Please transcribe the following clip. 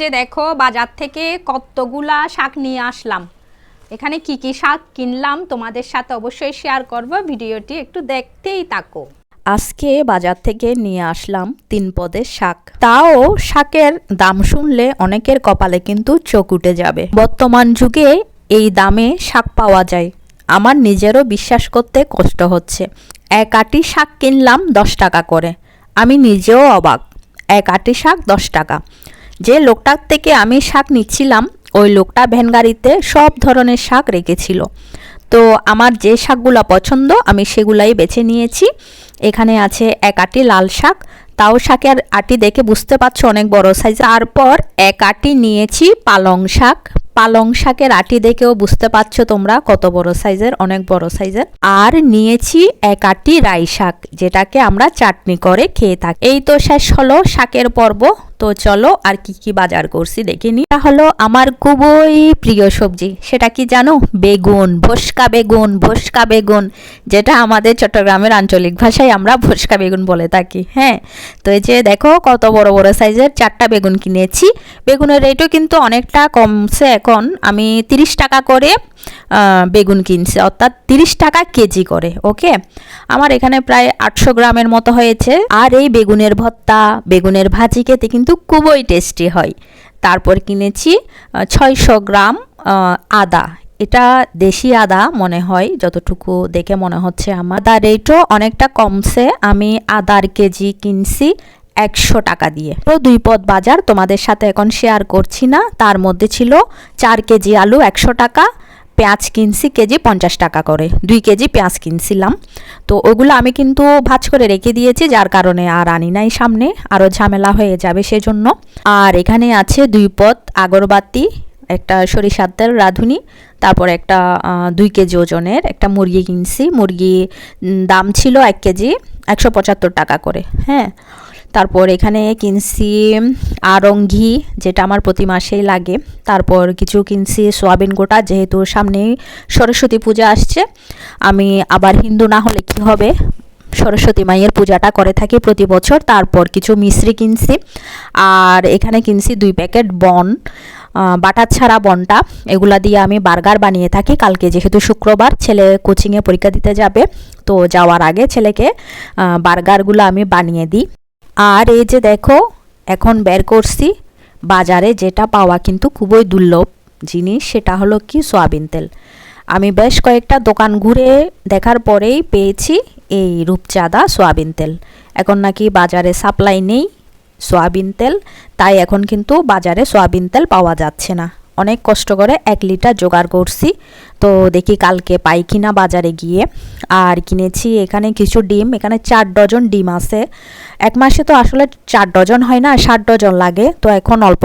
যে দেখো, বাজার থেকে কতগুলা শাক নিয়ে আসলাম। এখানে কি কি শাক কিনলাম তোমাদের সাথে অবশ্যই শেয়ার করব, ভিডিওটি একটু দেখতেই থাকো। আজকে বাজার থেকে নিয়ে আসলাম তিন পদের শাক। তাও শাকের দাম শুনলে অনেকের কপালে কিন্তু চোখ উঠে যাবে। বর্তমান যুগে এই দামে শাক পাওয়া যায়। আমার নিজেরও বিশ্বাস করতে কষ্ট হচ্ছে। এক আটি শাক কিনলাম দশ টাকা করে। আমি নিজেও অবাক। এক আটি শাক দশ টাকা। যে লোকটার থেকে আমি শাক নিচ্ছিলাম, ওই লোকটা ভ্যান গাড়িতে সব ধরনের শাক রেখেছিল। তো আমার যে শাকগুলো পছন্দ, আমি সেগুলাই বেছে নিয়েছি। এখানে আছে এক আটি লাল শাক। তাও শাকের আটি দেখে বুঝতে পারছ অনেক বড় সাইজ তারপর এক আটি নিয়েছি পালং শাক। পালং শাকের আটি দেখেও বুঝতে পারছ তোমরা কত বড় সাইজের অনেক বড় সাইজের আর নিয়েছি এক আটি রাই শাক, যেটাকে আমরা চাটনি করে খেয়ে থাকি। এই তো শেষ হলো শাকের পর্ব। তো চলো আর কি কি বাজার করছি দেখে নি এটা হলো আমার খুবই প্রিয় সবজি। সেটা কি জানো? বেগুন, ভস্কা বেগুন ভস্কা বেগুন, যেটা আমাদের চট্টগ্রামের আঞ্চলিক ভাষায় আমরা ভস্কা বেগুন বলে থাকি হ্যাঁ? তো এই যে দেখো কত বড় বড় সাইজের চারটা বেগুন কিনেছি। বেগুনের রেটও কিন্তু অনেকটা কমছে এখন। আমি তিরিশ টাকা করে বেগুন কিনছি, অর্থাৎ তিরিশ টাকা কেজি করে, ওকে? আমার এখানে প্রায় আটশো গ্রামের মতো হয়েছে। আর এই বেগুনের ভর্তা, বেগুনের ভাজি খেতে কিন্তু খুবই টেস্টি হয়। তারপর কিনেছি ছয়শো গ্রাম আদা। এটা দেশি আদা মনে হয়, যতটুকু দেখে মনে হচ্ছে আমার। আদা রেটও অনেকটা কমছে। আমি আদার কেজি কিনছি একশো টাকা দিয়ে। তো দুই পদ বাজার তোমাদের সাথে এখন শেয়ার করছি না। তার মধ্যে ছিল চার কেজি আলু একশো টাকা পেঁয়াজ কিনছি, কেজি পঞ্চাশ টাকা করে। দুই কেজি পেঁয়াজ কিনছিলাম। তো ওগুলো আমি কিন্তু ভাজ করে রেখে দিয়েছি, যার কারণে আর আনি নাই সামনে। আরও ঝামেলা হয়ে যাবে সেজন্য। আর এখানে আছে দুই পদ আগরবাতি, একটা সরিষার তেল, রাঁধুনি, তারপর একটা দুই কেজি ওজনের একটা মুরগি কিনছি। মুরগি দাম ছিল এক কেজি, একশো পঁচাত্তর টাকা করে। হ্যাঁ। তারপর এখানে কিনছি আরং ঘি যেটা আমার প্রতি মাসেই লাগে। তারপর কিছু কিনছি সোয়াবিন গোটা, যেহেতু সামনেই সরস্বতী পূজা আসছে। আমি আবার হিন্দু না হলে কি হবে? সরস্বতী মায়ের পূজাটা করে থাকি প্রতি বছর। তারপর কিছু মিশ্রি কিনছি। আর এখানে কিনছি দুই প্যাকেট বন বাটার ছাড়া বনটা। এগুলা দিয়ে আমি বার্গার বানিয়ে থাকি। কালকে যেহেতু শুক্রবার, ছেলে কোচিংয়ে পরীক্ষা দিতে যাবে। তো যাওয়ার আগে ছেলেকে বার্গারগুলো আমি বানিয়ে দিই। আর এই যে দেখো, এখন বের করছি। বাজারে যেটা পাওয়া কিন্তু খুবই দুর্লভ জিনিস, সেটা হলো কি সয়াবিন তেল। আমি বেশ কয়েকটা দোকান ঘুরে দেখার পরেই পেয়েছি এই রূপচাঁদা সয়াবিন তেল। এখন নাকি বাজারে সাপ্লাই নেই সয়াবিন তেল, তাই এখন কিন্তু বাজারে সয়াবিন তেল পাওয়া যাচ্ছে না। অনেক কষ্ট করে এক লিটার জোগাড় করছি। তো দেখি কালকে পাই কিনা বাজারে গিয়ে। আর কিনেছি এখানে কিছু ডিম, এখানে চার ডজন ডিম আছে। এক মাসে তো আসলে চার ডজন হয় না ষাট ডজন লাগে। তো এখন অল্প